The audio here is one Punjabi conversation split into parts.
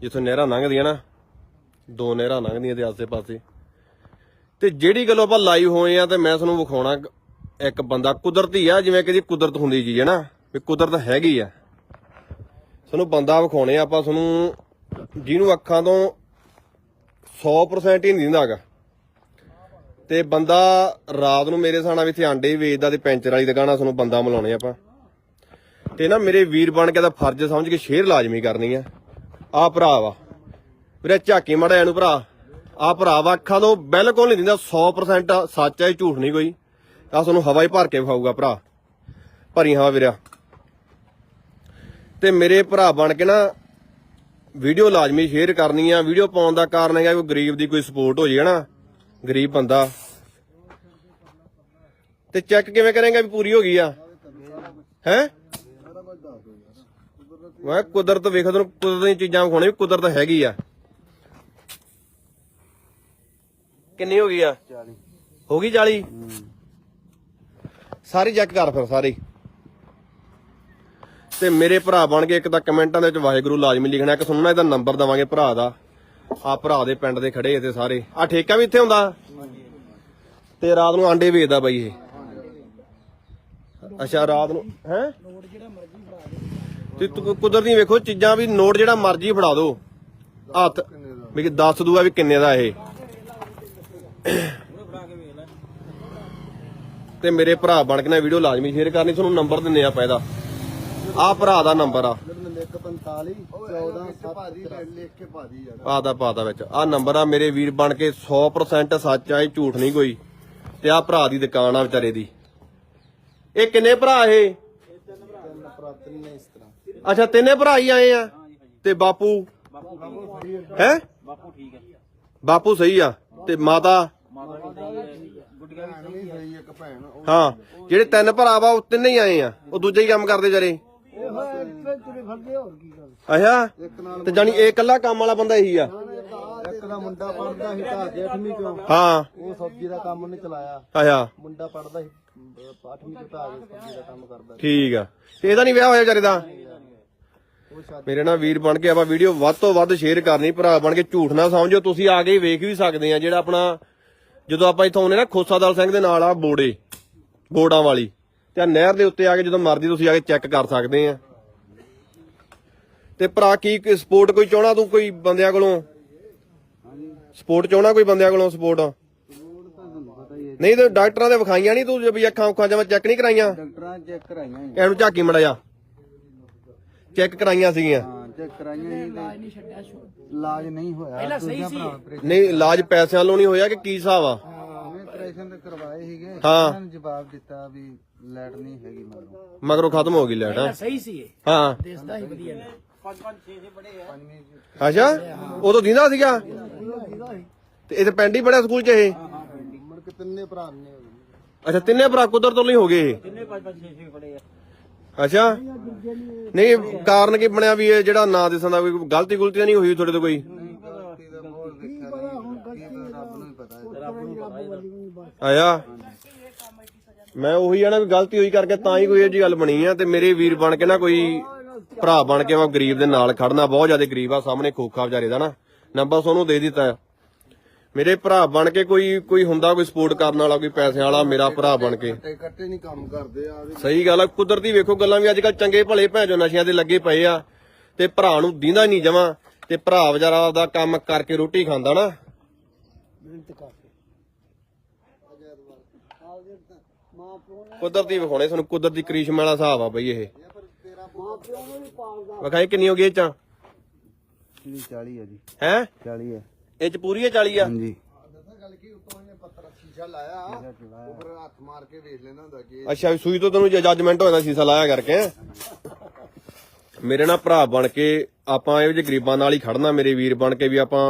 ਜਿੱਥੋਂ ਨਹਿਰਾਂ ਲੰਘਦੀਆਂ ਨਾ, ਦੋ ਨਹਿਰਾਂ ਲੰਘਦੀਆਂ ਤੇ ਆਸੇ-ਪਾਸੇ ਤੇ ਜਿਹੜੀ ਗੱਲੋਂ ਆਪਾਂ ਲਾਈਵ ਹੋਏ ਆ ਤੇ ਮੈਂ ਤੁਹਾਨੂੰ ਵਿਖਾਉਣਾ ਇੱਕ ਬੰਦਾ ਕੁਦਰਤੀ ਆ, ਜਿਵੇਂ ਕਿ ਜੀ ਕੁਦਰਤ ਹੁੰਦੀ ਜੀ ਹੈ ਨਾ, ਵੀ ਕੁਦਰਤ ਹੈਗੀ ਆ। ਤੁਹਾਨੂੰ ਬੰਦਾ ਵਿਖਾਉਣੇ ਆ, ਆਪਾਂ ਤੁਹਾਨੂੰ ਜਿਹਨੂੰ ਅੱਖਾਂ ਤੋਂ 100% ਹੀ ਨਹੀਂ ਦਿੰਦਾਗਾ ਤੇ ਬੰਦਾ ਰਾਤ ਨੂੰ ਮੇਰੇ ਸਾਨਾ ਵੀ ਇੱਥੇ ਆਂਡੇ ਵੀ ਵੇਚਦਾ ਤੇ ਪੈਂਚਰ ਵਾਲੀ ਦੁਕਾਨਾਂ ਤੁਹਾਨੂੰ ਬੰਦਾ ਮਿਲਾਉਣੇ ਆਪਾਂ। ਤੇ ਨਾ ਮੇਰੇ ਵੀਰ ਬਣ ਕੇ ਦਾ ਫਰਜ਼ ਸਮਝ ਕੇ ਸ਼ੇਅਰ ਲਾਜ਼ਮੀ ਕਰਨੀ ਆ। ਆ ਭਰਾ ਵਾ। ਵੀਰੇ ਝਾਕੀ ਮੜਾ ਇਹਨੂੰ ਭਰਾ। ਆ ਭਰਾ ਵਾ, ਅੱਖਾਂ ਤੋਂ ਬਿਲਕੁਲ ਨਹੀਂ ਦਿੰਦਾ 100% ਸੱਚ ਹੈ ਝੂਠ ਨਹੀਂ ਕੋਈ। ਆ ਤੁਹਾਨੂੰ ਹਵਾ ਹੀ ਭਰ ਕੇ ਵਿਖਾਊਗਾ ਭਰਾ। ਭਰੀ ਹਵਾ ਵੀਰਿਆ। ਤੇ ਮੇਰੇ ਭਰਾ ਬਣ ਕੇ ਨਾ ਵੀਡੀਓ ਲਾਜ਼ਮੀ ਸ਼ੇਅਰ ਕਰਨੀ ਆ। ਵੀਡੀਓ ਪਾਉਣ ਦਾ ਕਾਰਨ ਹੈਗਾ ਕੋਈ ਗਰੀਬ ਦੀ ਕੋਈ ਸਪੋਰਟ ਹੋ ਜੇ ਨਾ। ਗਰੀਬ ਬੰਦਾ। ਤੇ ਚੈੱਕ ਕਿਵੇਂ ਕਰੇਗਾ ਵੀ ਪੂਰੀ ਹੋ ਗਈ ਆ? ਹੈ? ਮੈਂ ਕੁਦਰਤ ਵੇਖ ਤੈਨੂੰ ਕੁਦਰਤ ਦੀਆਂ ਚੀਜ਼ਾਂ ਵਿਖਾਉਣੇ ਵੀ ਕੁਦਰਤ ਹੈਗੀ ਆ। ਕਿੰਨੀ ਹੋ ਗਈ ਆ? 40 ਹੋ ਗਈ 40 ਸਾਰੀ ਚੈੱਕ ਕਰ ਫਿਰ ਸਾਰੀ। ਤੇ ਮੇਰੇ ਭਰਾ ਬਣ ਕੇ ਇੱਕ ਤਾਂ ਕਮੈਂਟਾਂ ਦੇ ਵਿੱਚ ਵਾਹਿਗੁਰੂ ਲਾਜ਼ਮੀ ਲਿਖਣਾ ਇੱਕ ਸੁਣਨਾ ਇਹਦਾ ਨੰਬਰ ਦਵਾਂਗੇ ਭਰਾ ਦਾ। ਆ ਭਰਾ ਦੇ ਪਿੰਡ ਦੇ ਖੜੇ ਇੱਥੇ ਸਾਰੇ। ਆ ਠੇਕਾ ਵੀ ਇੱਥੇ ਹੁੰਦਾ? ਤੇ ਰਾਤ ਨੂੰ ਆਂਡੇ ਵੇਚਦਾ ਬਾਈ ਇਹ। ਅੱਛਾ ਰਾਤ ਨੂੰ ਹੈ? ਤੇ ਤੂੰ ਕੁਦਰਤੀ ਵੇਖੋ, ਚੀਜ਼ਾਂ ਵੀ ਨੋਟ ਜਿਹੜਾ ਮਰਜ਼ੀ ਫੜਾ ਦਿਓ ਹੱਥ, ਵੀ ਕਿ ਦੱਸ ਦੂਗਾ ਵੀ ਕਿੰਨੇ ਦਾ ਇਹ। ਤੇ ਮੇਰੇ ਭਰਾ ਬਣ ਕੇ ਨਾ ਵੀਡੀਓ ਲਾਜ਼ਮੀ ਸ਼ੇਅਰ ਕਰਨੀ, ਤੁਹਾਨੂੰ ਨੰਬਰ ਦਿੰਨੇ ਆਪਾਂ ਇਹਦਾ। ਆ ਭਰਾ ਦਾ ਨੰਬਰ ਆ। 145 14 ਭਾਜੀ ਲਿਖ ਕੇ ਭਾਜੀ ਯਾਰ ਪਾਦਾ ਪਾਦਾ ਵਿੱਚ। ਆ ਨੰਬਰ ਆ, ਮੇਰੇ ਵੀਰ ਬਣ ਕੇ 100% ਸੱਚ ਆ, ਇਹ ਝੂਠ ਨਹੀਂ ਕੋਈ। ਤੇ ਆ ਭਰਾ ਦੀ ਦੁਕਾਨ ਆ ਵਿਚਾਰੇ ਦੀ। ਇਹ ਕਿੰਨੇ ਭਰਾ ਇਹ? ਤਿੰਨ ਪ੍ਰਾਪਤੀ ਨੇ ਇਸ ਅੱਛਾ ਤਿੰਨੇ ਭਰਾ ਹੀ ਆਏ ਆ? ਤੇ ਬਾਪੂ? ਹੈ? ਬਾਪੂ ਠੀਕ ਹੈ ਬਾਪੂ ਸਹੀ ਆ? ਤੇ ਮਾਤਾ? ਮਾਤਾ ਦੀ ਗੁੱਡੀਆਂ ਵੀ ਭੈਣ ਵੀ ਸਹੀ ਇੱਕ ਭੈਣ ਉਹ ਹਾਂ ਜਿਹੜੇ ਤਿੰਨ ਭਰਾ ਵਾ ਉਹ ਤਿੰਨੇ ਹੀ ਆਏ ਆ। ਉਹ ਦੂਜੇ ਹੀ ਕੰਮ ਕਰਦੇ ਵਿਚਾਰੇ। ਅੱਛਾ? ਇੱਕ ਨਾਲ ਤੇ ਜਾਨੀ ਇਹ ਇਕੱਲਾ ਕੰਮ ਵਾਲਾ ਬੰਦਾ ਇਹੀ ਆ? ਇੱਕ ਦਾ ਮੁੰਡਾ ਪੜਦਾ ਸੀ ਤਾਂ 8ਵੀਂ ਚੋਂ। ਹਾਂ। ਉਹ ਸਬਜ਼ੀ ਦਾ ਕੰਮ ਨਹੀਂ ਚਲਾਇਆ। ਅੱਛਾ। ਮੁੰਡਾ ਪੜਦਾ ਸੀ 8ਵੀਂ ਚ ਤਾਂ ਸਬਜ਼ੀ ਦਾ ਕੰਮ ਕਰਦਾ ਸੀ। ਠੀਕ ਆ। ਤੇ ਇਹਦਾ ਨਹੀਂ ਵਿਆਹ ਹੋਇਆ ਵਿਚਾਰੇ ਦਾ? ਮੇਰੇ ਨਾਲ ਵੀਰ ਬਣ ਕੇ ਆਪਾਂ ਵੀਡੀਓ ਵੱਧ ਤੋਂ ਵੱਧ ਸ਼ੇਅਰ ਕਰਨੀ ਭਰਾ ਬਣ ਕੇ ਝੂਠ ਨਾ ਸਮਝੋ ਤੁਸੀਂ ਆ ਕੇ ਵੇਖ ਵੀ ਸਕਦੇ ਆ ਜਿਹੜਾ ਆਪਣਾ ਜਦੋਂ ਆਪਾਂ ਇੱਥੋਂ ਆਉਨੇ ਨਾ ਖੋਸਾਦਲ ਸਿੰਘ ਦੇ ਨਾਲ ਆ ਬੋੜੇ ਬੋੜਾਂ ਵਾਲੀ ਤੇ ਆ ਨਹਿਰ ਦੇ ਉੱਤੇ ਆ ਕੇ ਜਦੋਂ ਮਰਜ਼ੀ ਤੁਸੀਂ ਆ ਕੇ ਚੈੱਕ ਕਰ ਸਕਦੇ ਆ। ਤੇ ਭਰਾ ਕੀ ਸਪੋਰਟ ਕੋਈ ਚਾਹਣਾ ਤੂੰ ਕੋਈ ਬੰਦਿਆਂ ਕੋਲੋਂ? ਸਪੋਰਟ ਚਾਹਣਾ ਕੋਈ ਬੰਦਿਆਂ ਕੋਲੋਂ ਸਪੋਰਟ ਨਹੀਂ ਤੇ ਡਾਕਟਰਾਂ ਦੇ ਵਿਖਾਈਆਂ ਨਹੀਂ ਤੂੰ ਜੇ ਵੀ ਅੱਖਾਂ ਉੱਖਾਂ ਜਮਾ ਚੈੱਕ ਨਹੀਂ ਕਰਾਈਆਂ? ਡਾਕਟਰਾਂ ਚੈੱਕ ਕਰਾਈਆਂ। ਇਹਨੂੰ ਝਾਕੀ ਮੜਾ ਜਾ ਚੈੱਕ ਕਰਾਈਆਂ ਸੀਗੀਆਂ। ਹਾਂ ਚੈੱਕ ਕਰਾਈਆਂ ਸੀ ਤੇ ਇਲਾਜ ਨਹੀਂ ਹੋਇਆ। ਪਹਿਲਾਂ ਸਹੀ ਸੀ। ਨਹੀਂ ਇਲਾਜ ਪੈਸਿਆਂ ਵੱਲੋਂ ਨਹੀਂ ਹੋਇਆ ਕਿ ਕੀ ਹਿਸਾਬ ਆ? ਆਪਰੇਸ਼ਨ ਤੇ ਕਰਵਾਏ ਸੀਗੇ। ਹਾਂ। ਉਹਨਾਂ ਨੇ ਜਵਾਬ ਦਿੱਤਾ ਵੀ ਲੈਟ ਨਹੀਂ ਹੈਗੀ ਮਤਲਬ ਮਗਰੋਂ ਖਤਮ ਹੋ ਗਈ ਲੈਟ ਹਾਂ। ਸਹੀ ਸੀ ਇਹ। ਹਾਂ। ਦਿਸਦਾ ਹੀ ਵਧੀਆ ਨੇ। ਪੰਜ ਪੰਜ 6 6 ਬੜੇ ਆ। ਅੱਛਾ ਉਦੋਂ ਦਿੰਦਾ ਸੀਗਾ? ਤੇ ਇਹ ਤੇ ਪਿੰਡ ਹੀ ਬੜਿਆ ਸਕੂਲ ਚ ਇਹ? ਮੁੜ ਕੇ ਤਿੰਨੇ ਭਰਾ ਨੇ ਅੱਛਾ ਤਿੰਨੇ ਭਰਾ ਕੁਦਰ ਤੋਂ ਨਹੀਂ ਹੋ ਗਏ ਇਹ? ਕਿੰਨੇ ਪੰਜ ਪੰਜ 6 6 ਬੜੇ ਆ। ਅੱਛਾ? ਨਹੀਂ, ਕਾਰਨ ਕੀ ਬਣਿਆ ਵੀ ਇਹ ਜਿਹੜਾ ਨਾਂ ਦਿਸਣ ਦਾ ਕੋਈ ਗਲਤੀ ਗੁਲਤੀ ਤਾਂ ਨਹੀਂ ਹੋਈ ਤੁਹਾਡੇ ਤੋਂ ਕੋਈ? ਆਇਆ? ਮੈਂ ਉਹੀ ਆ ਨਾ ਵੀ ਗਲਤੀ ਹੋਈ ਕਰਕੇ ਤਾਂ ਹੀ ਕੋਈ ਇਹ ਜੀ ਗੱਲ ਬਣੀ ਆ ਤੇ ਮੇਰੇ ਵੀਰ ਬਣ ਕੇ ਨਾ ਕੋਈ ਭਰਾ ਬਣ ਕੇ ਵਾ ਗਰੀਬ ਦੇ ਨਾਲ ਖੜਨਾ, ਬਹੁਤ ਜ਼ਿਆਦਾ ਗਰੀਬ ਆ, ਸਾਹਮਣੇ ਖੋਖਾ ਵਿਚਾਰੇ ਦਾ ਨਾ। ਨੰਬਰ ਤੁਹਾਨੂੰ ਦੇ ਦਿੱਤਾ। ਆ। ਮੇਰੇ ਭਰਾ ਬਣ ਕੇ ਕੋਈ ਕੋਈ ਹੁੰਦਾ ਕੋਈ ਸਪੋਰਟ ਕਰਨ ਵਾਲਾ ਕੋਈ ਪੈਸੇ ਵਾਲਾ ਮੇਰਾ ਭਰਾ ਬਣ ਕੇ। ਕੱਟੇ ਕੱਟੇ ਨਹੀਂ ਕੰਮ ਕਰਦੇ ਆ ਵੀ ਸਹੀ ਗੱਲ ਆ ਕੁਦਰਤੀ ਵੇਖੋ ਗੱਲਾਂ ਵੀ ਅੱਜ ਕੱਲ ਚੰਗੇ ਭਲੇ ਭੈਜੋ ਨਸ਼ਿਆਂ ਦੇ ਲੱਗੇ ਪਏ ਆ ਤੇ ਭਰਾ ਨੂੰ ਦੀਂਦਾ ਨਹੀਂ ਜਮਾ ਤੇ ਭਰਾ ਵਿਚਾਰਾ ਆਪਦਾ ਕੰਮ ਕਰਕੇ ਰੋਟੀ ਖਾਂਦਾ ਨਾ। ਕੁਦਰਤੀ ਵਿਖਾਉਣੇ ਤੁਹਾਨੂੰ ਕੁਦਰਤੀ ਕ੍ਰਿਸ਼ਮੇ ਵਾਲਾ ਹਿਸਾਬ ਆ ਬਈ ਇਹ। ਵਿਖਾਈ ਕਿੰਨੀ ਹੋ ਗਈ ਇਹ ਚ ਇਹ 40 ਹੈ ਜੀ। ਹੈ? 40 ਹੈ ਇਹ ਚ ਪੂਰੀ ਹੈ 40 ਆ? ਹਾਂਜੀ। ਗੱਲ ਕੀ ਉੱਤੋਂ ਇਹਨੇ ਪੱਤਰ ਸ਼ੀਸ਼ਾ ਲਾਇਆ ਉੱਪਰ ਹੱਥ ਮਾਰ ਕੇ ਵੇਖ ਲੈਂਦਾ ਹੁੰਦਾ ਕਿ ਅੱਛਾ ਵੀ ਸੂਈ ਤੋਂ ਤੈਨੂੰ ਜੱਜਮੈਂਟ ਹੋ ਜਾਂਦਾ ਸੀਸਾ ਲਾਇਆ ਕਰਕੇ। ਮੇਰੇ ਨਾਲ ਭਰਾ ਬਣ ਕੇ ਆਪਾਂ ਇਹੋ ਜਿਹੇ ਗਰੀਬਾਂ ਨਾਲ ਹੀ ਖੜਨਾ ਮੇਰੇ ਵੀਰ ਬਣ ਕੇ ਵੀ ਆਪਾਂ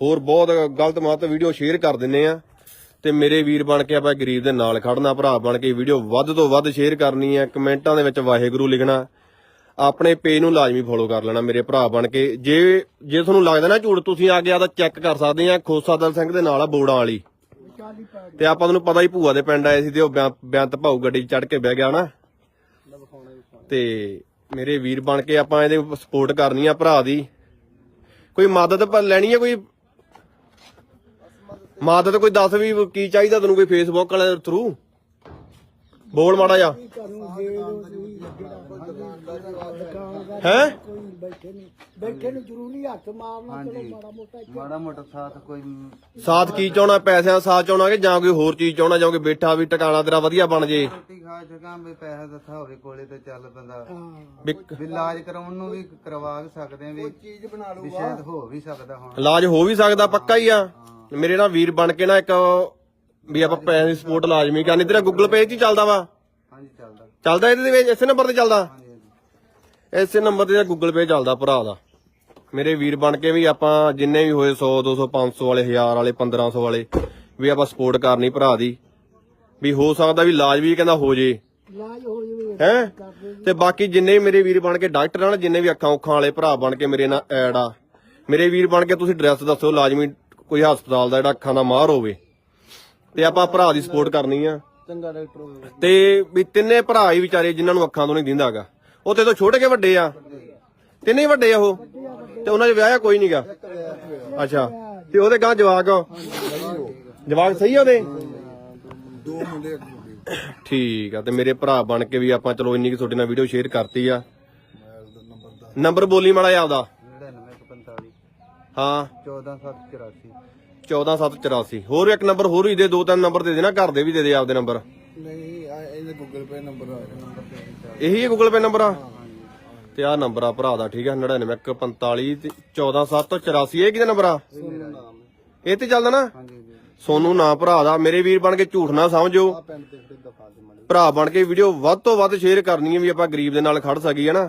ਹੋਰ ਬਹੁਤ ਗਲਤ ਮਤ ਵੀਡੀਓ ਸ਼ੇਅਰ ਕਰ ਦਿੰਨੇ ਆ। ਤੇ ਮੇਰੇ ਵੀਰ ਬਣ ਕੇ ਆਪਾਂ ਗਰੀਬ ਦੇ ਨਾਲ ਖੜਨਾ ਭਰਾ ਬਣ ਕੇ ਵੀਡੀਓ ਵੱਧ ਤੋਂ ਵੱਧ ਸ਼ੇਅਰ ਕਰਨੀ ਹੈ ਕਮੈਂਟਾਂ ਦੇ ਵਿੱਚ ਵਾਹਿਗੁਰੂ ਲਿਖਣਾ। ਆਪਣੇ ਪੇਜ ਨੂੰ ਲਾਜ਼ਮੀ ਫੋਲੋ ਕਰ ਲੈਣਾ ਮੇਰੇ ਭਰਾ ਬਣ ਕੇ। ਜੇ ਜੇ ਤੁਹਾਨੂੰ ਲੱਗਦਾ ਨਾ ਝੂਠ, ਤੁਸੀਂ ਆ ਕੇ ਆਦਾ ਚੈੱਕ ਕਰ ਸਕਦੇ ਆ ਖੋਸਾ ਸਿੰਘ ਦੇ ਨਾਲ ਆ ਬੋੜਾਂ ਵਾਲੀ। ਤੇ ਆਪਾਂ ਤੁਹਾਨੂੰ ਪਤਾ ਹੀ ਭੂਆ ਦੇ ਪਿੰਡ ਆਏ ਸੀ ਤੇ ਉਹ ਬਿਆਨ- ਬੇਅੰਤ ਗੱਡੀ ਚੜ ਕੇ ਬਹਿ ਗਿਆ ਨਾ। ਤੇ ਮੇਰੇ ਵੀਰ ਬਣ ਕੇ ਆਪਾਂ ਇਹਦੇ ਸਪੋਰਟ ਕਰਨੀ ਆ ਭਰਾ ਦੀ। ਕੋਈ ਮਦਦ ਪਰ ਲੈਣੀ ਹੈ ਕੋਈ? ਮਦਦ ਕੋਈ ਦੱਸ ਵੀ ਕੀ ਚਾਹੀਦਾ ਤੈਨੂੰ ਕੋਈ ਫੇਸਬੁੱਕ ਵਾਲੇ ਥਰੂ ਬੋਲ ਮਾੜਾ ਜਾ ਤੁਹਾਨੂੰ ਦੇ ਦਿਓ ਤੁਸੀਂ ਦੁਕਾਨਦਾਰ ਹੈ? ਕੋਈ ਬੈਠੇ ਨਹੀਂ ਬੈਠੇ ਨੂੰ ਜ਼ਰੂਰੀ ਹੱਥ ਮਾਰਨਾ ਚਲੋ ਮਾੜਾ ਮੋਟਾ ਇੱਥੇ। ਮਾੜਾ ਮੋਟਾ ਸਾਥ ਕੋਈ ਸਾਥ ਕੀ ਚਾਹਣਾ ਪੈਸਿਆਂ ਦਾ ਸਾਥ ਚਾਹਣਾ ਕਿ ਜਾਂ ਕੋਈ ਹੋਰ ਚੀਜ਼ ਚਾਹਣਾ ਜਾਂ ਕੋਈ ਬੈਠਾ ਵੀ ਟਿਕਾਣਾ ਤੇਰਾ ਵਧੀਆ ਬਣ ਜੇ? ਰੋਟੀ ਖਾ ਚੁੱਕਾ ਵੀ ਪੈਸਾ ਦਿੱਤਾ ਹੋਵੇ ਕੋਲੇ ਤੇ ਚੱਲ ਬੰਦਾ। ਹਾਂ। ਵੀ ਵੀ ਇਲਾਜ ਕਰਾਉਣ ਨੂੰ ਵੀ ਕਰਵਾ ਵੀ ਸਕਦੇ ਆ ਵੀ ਚੀਜ਼ ਬਣਾ ਵੀ ਸ਼ਾਇਦ ਹੋ ਵੀ ਸਕਦਾ ਹੁਣ। ਇਲਾਜ ਹੋ ਵੀ ਸਕਦਾ ਪੱਕਾ ਹੀ ਆ। ਮੇਰੇ ਨਾਲ ਵੀਰ ਬਣ ਕੇ ਨਾ ਇੱਕ ਵੀ ਆਪਾਂ ਪੈਸੇ ਦੀ ਸਪੋਰਟ ਲਾਜ਼ਮੀ ਕਰਨੀ। ਤੇਰਾ ਗੂਗਲ ਪੇ 'ਚ ਹੀ ਚੱਲਦਾ ਵਾ। ਹਾਂਜੀ ਚੱਲਦਾ। ਚੱਲਦਾ ਇਹਦੇ ਵਿੱਚ ਇਸੇ ਨੰਬਰ ਤੇ ਚੱਲਦਾ। ਇਸੇ ਨੰਬਰ ਤੇ ਗੂਗਲ ਪੇ ਚੱਲਦਾ ਭਰਾ ਦਾ। ਮੇਰੇ ਵੀਰ ਬਣ ਕੇ ਵੀ ਆਪਾਂ ਜਿੰਨੇ ਵੀ ਹੋਏ 100 200 500 ਵਾਲੇ 1000 ਵਾਲੇ 1500 ਵਾਲੇ ਵੀ ਆਪਾਂ ਸਪੋਰਟ ਕਰਨੀ ਭਰਾ ਦੀ। ਵੀ ਹੋ ਸਕਦਾ ਵੀ ਇਲਾਜ ਵੀ ਕਹਿੰਦਾ ਹੋ ਜੇ। ਇਲਾਜ ਹੋ ਤੇ ਬਾਕੀ ਜਿੰਨੇ ਵੀ ਮੇਰੇ ਵੀਰ ਬਣ ਕੇ ਡਾਕਟਰ ਹਨ ਜਿੰਨੇ ਵੀ ਅੱਖਾਂ ਉੱਖਾਂ ਵਾਲੇ ਭਰਾ ਬਣ ਕੇ ਮੇਰੇ ਨਾਲ ਐਡ ਆ। ਮੇਰੇ ਵੀਰ ਬਣ ਕੇ ਤੁਸੀਂ ਐਡਰੈਸ ਦੱਸੋ ਲਾਜ਼ਮੀ ਕੋਈ ਹਸਪਤਾਲ ਦਾ ਜਿਹੜਾ ਅੱਖਾਂ ਦਾ ਮਾਹਰ ਹੋਵੇ। ਤੇ ਆਪਾਂ ਭਰਾ ਦੀ ਸਪੋਰਟ ਕਰਨੀ ਆ। ਚੰਗਾ ਡਾਕਟਰ ਹੋਵੇ ਤੇ ਵੀ ਤਿੰਨੇ ਭਰਾ ਹੀ ਵਿਚਾਰੇ ਜਿਨ੍ਹਾਂ ਨੂੰ ਅੱਖਾਂ ਤੋਂ ਨਹੀਂ ਦਿੰਦਾਗਾ ਉਹ ਤੇ ਤੋਂ ਛੋਟੇ ਕੇ ਵੱਡੇ ਆ। ਤਿੰਨੇ ਹੀ ਵੱਡੇ ਆ ਉਹ। ਤੇ ਉਹਨਾਂ 'ਚ ਵਿਆਹਿਆ ਕੋਈ ਨਹੀਂਗਾ ਅੱਛਾ। ਤੇ ਉਹਦੇ ਗਾਂ ਜਵਾਕ ਜਵਾਕ ਸਹੀ ਆ ਉਹਦੇ? ਦੋ ਮੁੰਡੇ ਠੀਕ ਆ, ਤੇ ਮੇਰੇ ਭਰਾ ਬਣ ਕੇ ਵੀ ਆਪਾਂ ਚਲੋ ਇੰਨੀ ਕਿ ਤੁਹਾਡੇ ਨਾਲ ਵੀਡੀਓ ਸ਼ੇਅਰ ਕਰਤੀ ਆ। ਨੰਬਰ ਬੋਲੀ ਮਾੜਾ ਜਿਹਾ ਆਪਦਾ। 9945 ਹਾਂ 14784 14784 ਹੋਰ ਇੱਕ ਨੰਬਰ, ਹੋਰ ਵੀ ਦੇ ਦੋ ਤਿੰਨ ਨੰਬਰ ਦੇ ਦੇਣਾ, ਘਰ ਦੇ ਵੀ ਦੇ ਦੇ ਆਪਦੇ ਨੰਬਰ। ਨਹੀਂ ਇਹਦੇ ਗੂਗਲ ਪੇ ਨੰਬਰ ਆ ਇਹੀ ਹੈ ਗੂਗਲ ਪੇ ਨੰਬਰ ਆ? ਤੇ ਆਹ ਨੰਬਰ ਆ ਭਰਾ ਦਾ ਠੀਕ ਆ 99145 ਤੇ 14784 ਇਹ ਕਿਹਦਾ ਨੰਬਰ ਆ? ਇਹ ਤੇ ਚੱਲਦਾ ਨਾ? ਸੋਨੂੰ ਨਾ ਭਰਾ ਦਾ ਮੇਰੇ ਵੀਰ ਬਣ ਕੇ ਝੂਠ ਨਾ ਸਮਝੋ। ਭਰਾ ਬਣ ਕੇ ਵੀਡੀਓ ਵੱਧ ਤੋਂ ਵੱਧ ਸ਼ੇਅਰ ਕਰਨੀ ਹੈ ਵੀ ਆਪਾਂ ਗਰੀਬ ਦੇ ਨਾਲ ਖੜ ਸਕੀਏ ਨਾ?